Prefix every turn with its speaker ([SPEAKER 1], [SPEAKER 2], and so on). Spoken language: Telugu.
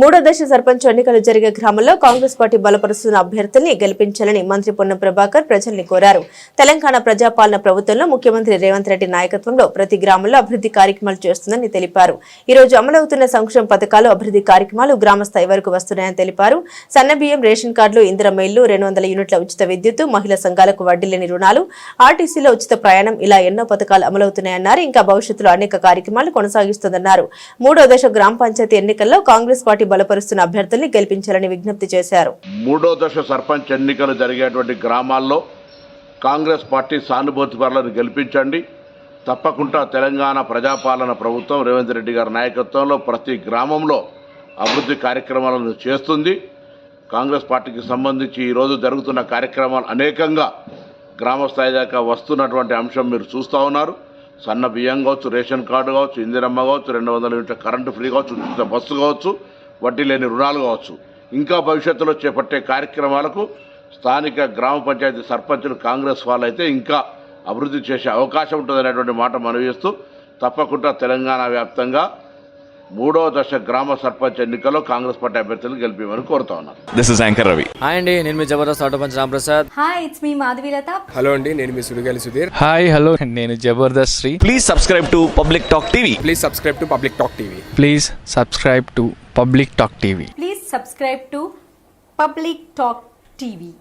[SPEAKER 1] మూడో దశ సర్పంచ్ ఎన్నికలు జరిగే గ్రామంలో కాంగ్రెస్ పార్టీ బలపరుస్తున్న అభ్యర్థుల్ని గెలిపించాలని మంత్రి పొన్నం ప్రభాకర్ ప్రజల్ని కోరారు. తెలంగాణ ప్రజాపాలన ప్రభుత్వంలో ముఖ్యమంత్రి రేవంత్ రెడ్డి నాయకత్వంలో ప్రతి గ్రామంలో అభివృద్ధి కార్యక్రమాలు చేస్తుందని తెలిపారు. ఈ రోజు అమలవుతున్న సంక్షేమ పథకాలు అభివృద్ధి కార్యక్రమాలు గ్రామ స్థాయి వరకు వస్తున్నాయని తెలిపారు. సన్నబియ్యం రేషన్ కార్డులు ఇందిర ఇల్లు రెండు వందల యూనిట్ల ఉచిత విద్యుత్ మహిళా సంఘాలకు వడ్డీ లేని రుణాలు ఆర్టీసీలో ఉచిత ప్రయాణం ఇలా ఎన్నో పథకాలు అమలవుతున్నాయన్నారు. ఇంకా భవిష్యత్తులో అనేక కార్యక్రమాలు కొనసాగిస్తుందన్నారు. మూడో దశ గ్రామ పంచాయతీ ఎన్నికల్లో కాంగ్రెస్ పార్టీ బలపరుస్తున్న అభ్యర్థుల్ని గెలిపించాలని విజ్ఞప్తి చేశారు.
[SPEAKER 2] మూడో దశ సర్పంచ్ ఎన్నికలు జరిగేటువంటి గ్రామాల్లో కాంగ్రెస్ పార్టీ సానుభూతి పరులను గెలిపించండి. తప్పకుండా తెలంగాణ ప్రజాపాలన ప్రభుత్వం రేవంత్ రెడ్డి గారి నాయకత్వంలో ప్రతి గ్రామంలో అభివృద్ధి కార్యక్రమాలను చేస్తుంది. కాంగ్రెస్ పార్టీకి సంబంధించి ఈరోజు జరుగుతున్న కార్యక్రమాలు అనేకంగా గ్రామ స్థాయి దాకా వస్తున్నటువంటి అంశం మీరు చూస్తూ ఉన్నారు. సన్న బియ్యం కావచ్చు రేషన్ కార్డు కావచ్చు ఇందిరమ్మ కావచ్చు రెండు వందల యూనిట్ల కరెంటు ఫ్రీ కావచ్చు ఉచిత బస్సు కావచ్చు వడ్డీ లేని రుణాలు కావచ్చు. ఇంకా భవిష్యత్తులో చేపట్టే కార్యక్రమాలకు స్థానిక గ్రామ పంచాయతీ సర్పంచులు కాంగ్రెస్ వాళ్ళు అయితే ఇంకా అభివృద్ధి చేసే అవకాశం ఉంటుందనేటువంటి మాట మనవిస్తూ తప్పకుండా తెలంగాణ వ్యాప్తంగా మూడో దశ గ్రామ సర్పంచ్ ఎన్నికల్లో కాంగ్రెస్ పార్టీ అభ్యర్థులను గెలిపేమని కోరుతా ఉన్నాను
[SPEAKER 3] this is anchor Ravi
[SPEAKER 4] hi అండి నేను మీ Jabardasth auto punch Ramprasad.
[SPEAKER 5] Hi it's me Madhavilatha
[SPEAKER 6] hello అండి నేను మీ సుడిగాలి సుధీర్.
[SPEAKER 7] హాయ్ హలో నేను Jabardasth Sri.
[SPEAKER 3] Please subscribe to public talk TV
[SPEAKER 6] please subscribe to public talk TV
[SPEAKER 7] please subscribe to public talk TV.
[SPEAKER 5] Please subscribe to public talk TV